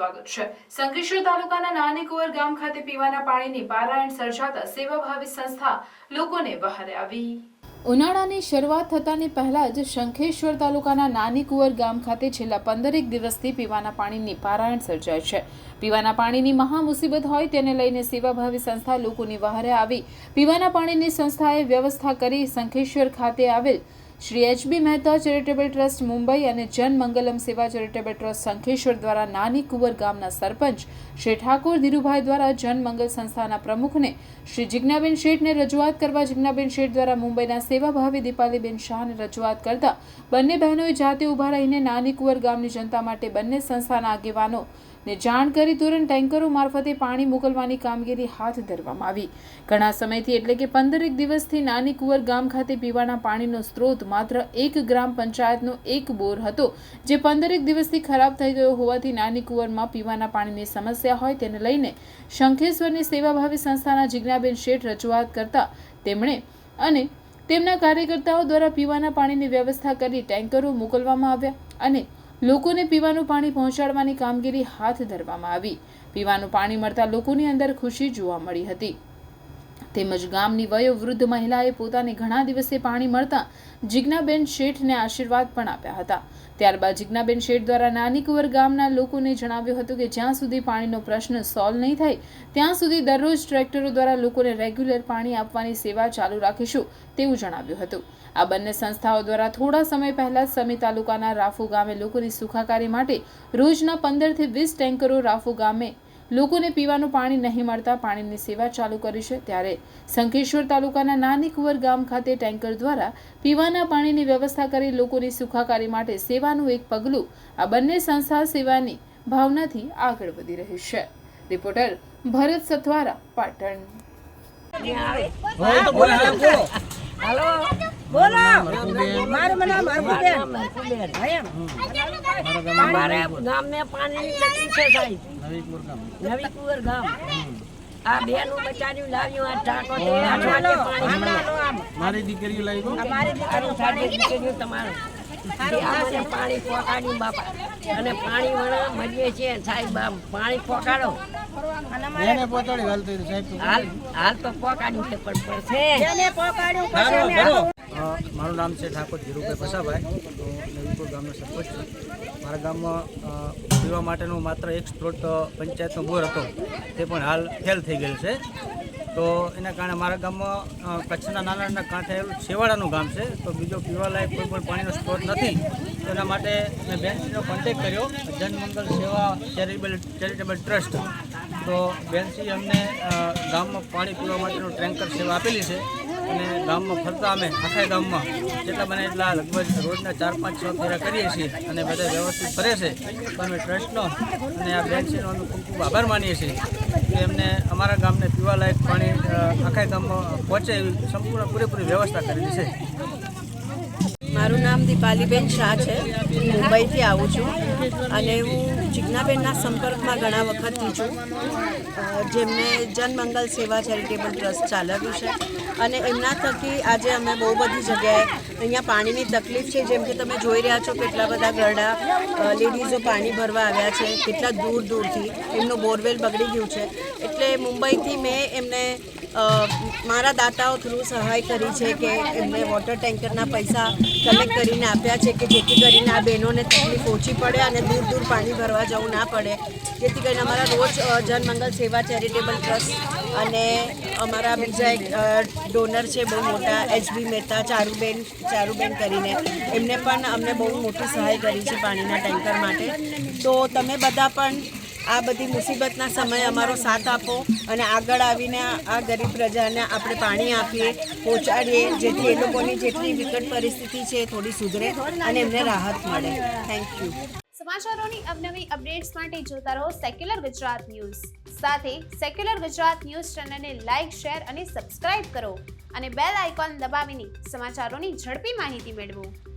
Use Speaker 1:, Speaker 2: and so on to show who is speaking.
Speaker 1: સ્વાગત છે. સંકેશ્વર તાલુકાના નાની ગામ ખાતે પીવાના પાણીની પારાયણ સર્જાતા સેવાભાવી સંસ્થા લોકોને બહાર આવી. ઉનાળાની શરૂઆત થતાની પહેલા જ શંખેશ્વર તાલુકાના નાની કુંવર ગામ ખાતે છેલ્લા પંદરેક દિવસથી પીવાના પાણીની પારાયણ સર્જાય છે. પીવાના પાણીની મહા મુસીબત હોય તેને લઈને સેવાભાવી સંસ્થા લોકોની વહારે આવી. પીવાના પાણીની સંસ્થાએ વ્યવસ્થા કરી શંખેશ્વર ખાતે આવેલ Shri H B Mehta charitable trust Mumbai અને જન મંગલમ સેવા ચેરિટેબલ ટ્રસ્ટ શંખેશ્વર દ્વારા નાની કુંવર ગામના સરપંચ શ્રી ઠાકોર ધીરુભાઈ દ્વારા જન મંગલ સંસ્થાના પ્રમુખને શ્રી જિજ્ઞાબેન શેઠને રજૂઆત કરવા જિજ્ઞાબેન શેઠ દ્વારા મુંબઈના સેવાભાવી દીપાલીબેન શાહને રજૂઆત કરતા બંને બહેનોએ જાતે ઊભા રહીને નાની કુંવર ગામની જનતા માટે બંને સંસ્થાના આગેવાનો ને જાણ કરી તુરંત ટેન્કરો મારફતે પાણી મોકલવાની કામગીરી હાથ ધરવામાં આવી. ઘણા સમયથી એટલે કે પંદરેક દિવસથી નાની કુંવર ગામ ખાતે પીવાના પાણીનો સ્ત્રોત માત્ર એક ગ્રામ પંચાયતનો એક બોર હતો, જે પંદરેક દિવસથી ખરાબ થઈ ગયો હોવાથી નાની કુંવરમાં પીવાના પાણીની સમસ્યા હોય તેને લઈને શંખેશ્વરની સેવાભાવી સંસ્થાના જિજ્ઞાબેન શેઠ રજૂઆત કરતા તેમણે અને તેમના કાર્યકર્તાઓ દ્વારા પીવાના પાણીની વ્યવસ્થા કરી ટેન્કરો મોકલવામાં આવ્યા અને લોકોને પીવાનું પાણી પહોંચાડવાની કામગીરી હાથ ધરવામાં આવી. પીવાનું પાણી મળતા લોકોની અંદર ખુશી જોવા મળી હતી. તેમજ ગામની વયોવૃદ્ધ મહિલાએ પોતાને ઘણા દિવસે પાણી મળતા જિજ્ઞાબેન શેઠને આશીર્વાદ પણ આપ્યા હતા. ત્યારબાદ જિજ્ઞાબેન શેઠ દ્વારા નાની કુંવર ગામના લોકોને જણાવ્યું હતું કે જ્યાં સુધી પાણીનો પ્રશ્ન સોલ્વ નહીં થાય, ત્યાં સુધી દરરોજ ટ્રેક્ટરો દ્વારા લોકોને રેગ્યુલર પાણી આપવાની સેવા ચાલુ રાખીશું તેવું જણાવ્યું હતું. આ બંને સંસ્થાઓ દ્વારા થોડા સમય પહેલા સમી તાલુકાના રાફુ ગામે લોકોની સુખાકારી માટે રોજના પંદરથી વીસ ટેન્કરો રાફુ ગામે લોકોને પીવાનું પાણી નહીં મળતા પાણીની સેવા ચાલુ કરી છે. ત્યારે શંખેશ્વર તાલુકાના નાની કુંવર ગામ ખાતે ટેન્કર દ્વારા પીવાના પાણીની વ્યવસ્થા કરી લોકોની સુખાકારી માટે સેવાનું એક પગલું આ બંને સંસ્થા સેવાની ભાવનાથી આગળ વધી રહી છે. રિપોર્ટર ભરત સથવારા પાટણ.
Speaker 2: હાલો. બોલો. મારું નામ હરકુબેન અમારે ગામને પાણીની તકલીફ છે સાહેબ. નવી ગામ. આ બેનું બચાર્યું લાવ્યું આ ટાંકો તે પાણી
Speaker 3: મારી દીકરીઓ છે
Speaker 2: અમારી દીકરીઓ સાથે દીકરીઓ તમારું. પાણી પોકાડ્યું બાપા અને પાણી વણા મળીએ છીએ સાહેબ આમ પાણી પોકાડો
Speaker 3: હાલ તો સાહેબ
Speaker 2: હાલ હાલ તો પોકાડ્યું છે પણ પડશે.
Speaker 3: મારું નામ છે ઠાકોર ધીરુભાઈ પસાભાઈ હું નવીપુર ગામનો સરપંચ છું. મારા ગામમાં પીવા માટેનો માત્ર એક સ્ત્રોત પંચાયતનો બોર હતો. તે પણ હાલ ફેલ થઈ ગયેલ છે. તો એના કારણે મારા ગામમાં કચ્છના નાના નાના કાંઠે છેવાડાનું ગામ છે. તો બીજો પીવાલાયક કોઈ પણ પાણીનો સ્ત્રોત નથી. તો એના માટે મેં બેનશ્રીનો કોન્ટેક કર્યો. જનમંગલ સેવા ચેરિટેબલ ચેરિટેબલ ટ્રસ્ટ. તો બેનસી અમને ગામમાં પાણી પીવા માટેનું ટેન્કર સેવા આપેલી છે અને ગામમાં ફરતા અમે આખા ગામમાં જેટલા બને એટલા લગભગ રોજના ચાર પાંચ છ ફેરા કરીએ છીએ અને બધા વ્યવસ્થિત ફરે છે. તો અમે ટ્રસ્ટનો અને આ બેનસીનો અમે ખૂબ ખૂબ આભાર માનીએ છીએ કે એમને અમારા ગામને પીવાલાયક પાણી આખા ગામમાં પહોંચે એવી સંપૂર્ણ પૂરેપૂરી વ્યવસ્થા કરેલી છે.
Speaker 4: મારું નામ દીપાલીબેન શાહ છે. હું મુંબઈથી આવું છું અને હું જિજ્ઞાબેનના સંપર્કમાં ઘણા વખતથી છું. જેમને જનમંગલ સેવા ચેરિટેબલ ટ્રસ્ટ ચાલવ્યું છે. અને એમના થકી આજે અમે બહુ બધી જગ્યાએ અહીંયા પાણીની તકલીફ છે. જેમ કે તમે જોઈ રહ્યા છો કેટલા બધા ગરડા લેડીઝો પાણી ભરવા આવ્યા છે. કેટલા દૂર દૂરથી એમનું બોરવેલ બગડી ગયું છે. એટલે મુંબઈથી મેં એમને મારા દાતાઓ થ્રુ સહાય કરી છે કે એમને વોટર ટેન્કરના પૈસા કલેક્ટ કરીને આપ્યા છે કે જેથી કરીને આ બહેનોને તકલીફ ઓછી પડે અને દૂર દૂર પાણી ભરવા જવું ના પડે. જેથી કરીને અમારા રોજ જનમંગલ સેવા ચેરિટેબલ ટ્રસ્ટ અને અમારા બીજા એક ડોનર છે બહુ મોટા એચબી મહેતા, ચારુબેન ચારુબેન કરીને. એમને પણ અમને બહુ મોટી સહાય કરી છે પાણીના ટેન્કર માટે. તો તમે બધા પણ આ બધી મુસીબતના સમયે અમારો સાથ આપો અને આગળ આવીને આ ગરીબ પ્રજાને આપણે પાણી આપીએ, પહોંચાડીએ, જેથી એ લોકોની જેટલી વિકટ પરિસ્થિતિ છે થોડી સુધરે અને એમને રાહત મળે. થેન્ક યુ
Speaker 5: સમાચારોની અવનવી અપડેટ્સ માટે જોતા રહો સેક્યુલર ગુજરાત ન્યૂઝ સાથે સેક્યુલર ગુજરાત ન્યૂઝ ચેનલને લાઇક શેર અને સબસ્ક્રાઇબ કરો અને બેલ આઇકોન દબાવીને સમાચારોની ઝડપી માહિતી મેળવો.